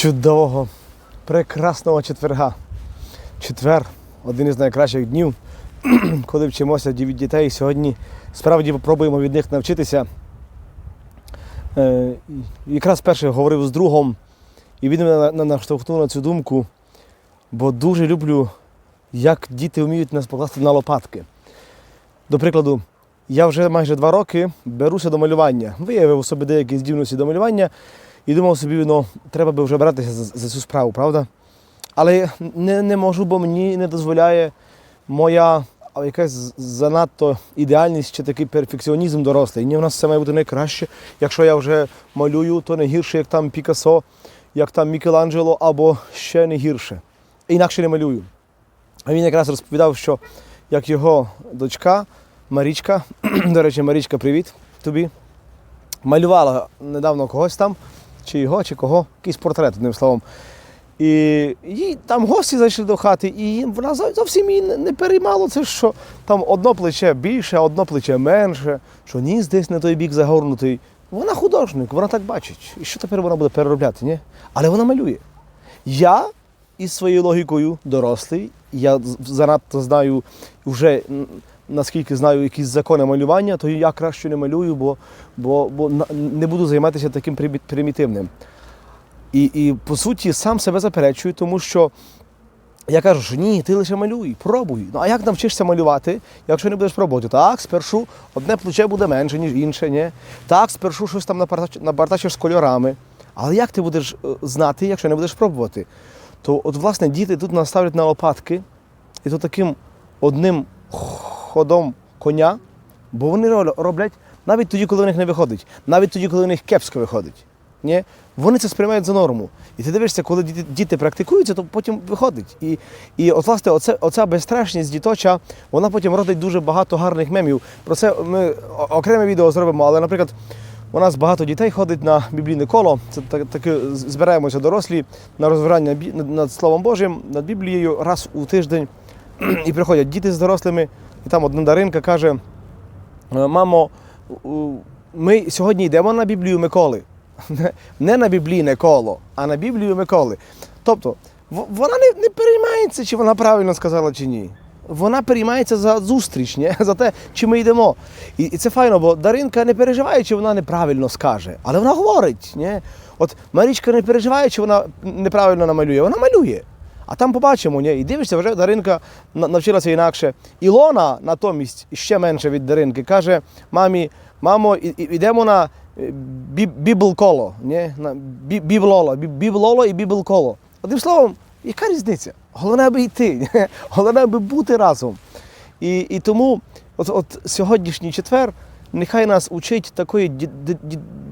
чудового, прекрасного четверга. Четвер один із найкращих днів, коли вчимося від дітей. Сьогодні справді спробуємо від них навчитися. Е, якраз перше говорив з другом, і він мене на- на- наштовхнув на цю думку, бо дуже люблю, як діти вміють нас покласти на лопатки. До прикладу, я вже майже два роки беруся до малювання. Виявив у собі деякі здібності до малювання і думав собі, ну, треба би вже братися за, за цю справу, правда? Але не, не можу, бо мені не дозволяє моя якась занадто ідеальність чи такий перфекціонізм дорослий. Ні, у нас все має бути найкраще. Якщо я вже малюю, то не гірше, як там Пікассо, як там Мікеланджело, або ще не гірше. Інакше не малюю. А він якраз розповідав, що як його дочка Марічка, до речі, Марічка, привіт тобі, малювала недавно когось там, чи його, чи кого, якийсь портрет, одним словом. І їй там гості зайшли до хати, і вона зовсім її не- переймало це, що там одно плече більше, одно плече менше, що ніс десь на той бік загорнутий. Вона художник, вона так бачить. І що тепер вона буде переробляти, ні? Але вона малює. Я із своєю логікою дорослий, я занадто знаю вже наскільки знаю якісь закони малювання, то я краще не малюю, бо, бо, бо не буду займатися таким примітивним. І, і по суті сам себе заперечую, тому що я кажу, що ні, ти лише малюй, пробуй. Ну а як навчишся малювати, якщо не будеш пробувати? Так, спершу одне плече буде менше, ніж інше, ні? Так, спершу щось там напартачиш з кольорами. Але як ти будеш е, знати, якщо не будеш пробувати? То от, власне, діти тут нас ставлять на лопатки, і то таким одним ходом коня, бо вони роблять навіть тоді, коли в них не виходить, навіть тоді, коли в них кепсько виходить. Ні? Вони це сприймають за норму. І ти дивишся, коли діти, діти практикуються, то потім виходить. І, і от, власне, оце, оця безстрашність діточа, вона потім родить дуже багато гарних мемів. Про це ми окреме відео зробимо, але, наприклад, у нас багато дітей ходить на біблійне коло. Це так, таки з- збираємося дорослі на над- над Словом Божим, над Біблією раз у тиждень. І приходять діти з дорослими, і там одна Даринка каже: «Е, мамо, ми сьогодні йдемо на Біблію Миколи. Не на біблійне коло, а на Біблію Миколи. Тобто, вона не, не переймається, чи вона правильно сказала, чи ні. Вона переймається за зустріч, ні? за те, чи ми йдемо. І, і це файно, бо Даринка не переживає, чи вона неправильно скаже, але вона говорить. Ні? От Марічка не переживає, чи вона неправильно намалює, вона малює. А там побачимо, ні? і дивишся, вже Даринка навчилася інакше. Ілона натомість ще менше від Даринки каже: мамі, мамо, йдемо на е, бі- бібл-коло, біблоло, біблоло і бібл-коло. Одним словом, яка різниця? Головне, аби йти, головне, аби бути разом. І, і тому от, от сьогоднішній четвер нехай нас учить такої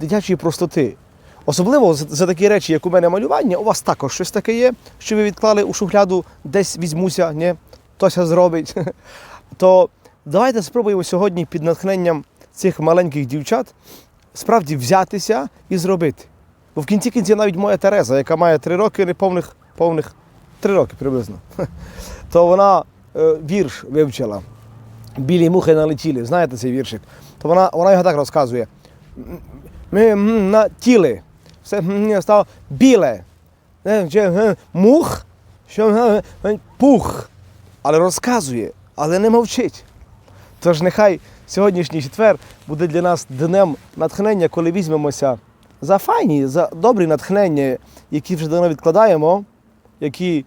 дитячої простоти. Особливо за, такі речі, як у мене малювання, у вас також щось таке є, що ви відклали у шухляду, десь візьмуся, ні? хтось зробить. То давайте спробуємо сьогодні під натхненням цих маленьких дівчат справді взятися і зробити. Бо в кінці кінці навіть моя Тереза, яка має три роки, неповних повних повних три роки приблизно, то вона е, вірш вивчила. Білі мухи налетіли. Знаєте цей віршик? То вона, вона його так розказує. Ми м, натіли. Все стало біле. Е, е, Мух, що е, пух. Але розказує, але не мовчить. Тож нехай сьогоднішній четвер буде для нас днем натхнення, коли візьмемося за файні, за добрі натхнення, які вже давно відкладаємо, які,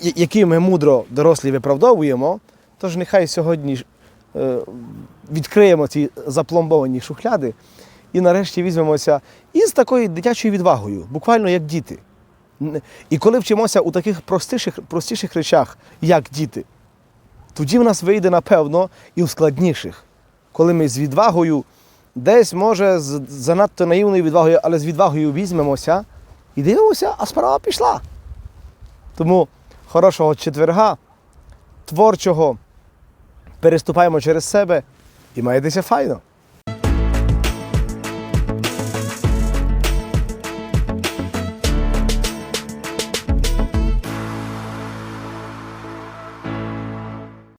які ми мудро дорослі виправдовуємо. Тож нехай сьогодні відкриємо ці запломбовані шухляди і нарешті візьмемося із такою дитячою відвагою, буквально як діти. І коли вчимося у таких простіших, простіших речах, як діти, тоді в нас вийде, напевно, і у складніших, коли ми з відвагою, десь, може, з занадто наївною відвагою, але з відвагою візьмемося і дивимося, а справа пішла. Тому хорошого четверга, творчого, переступаємо через себе і маєтеся файно.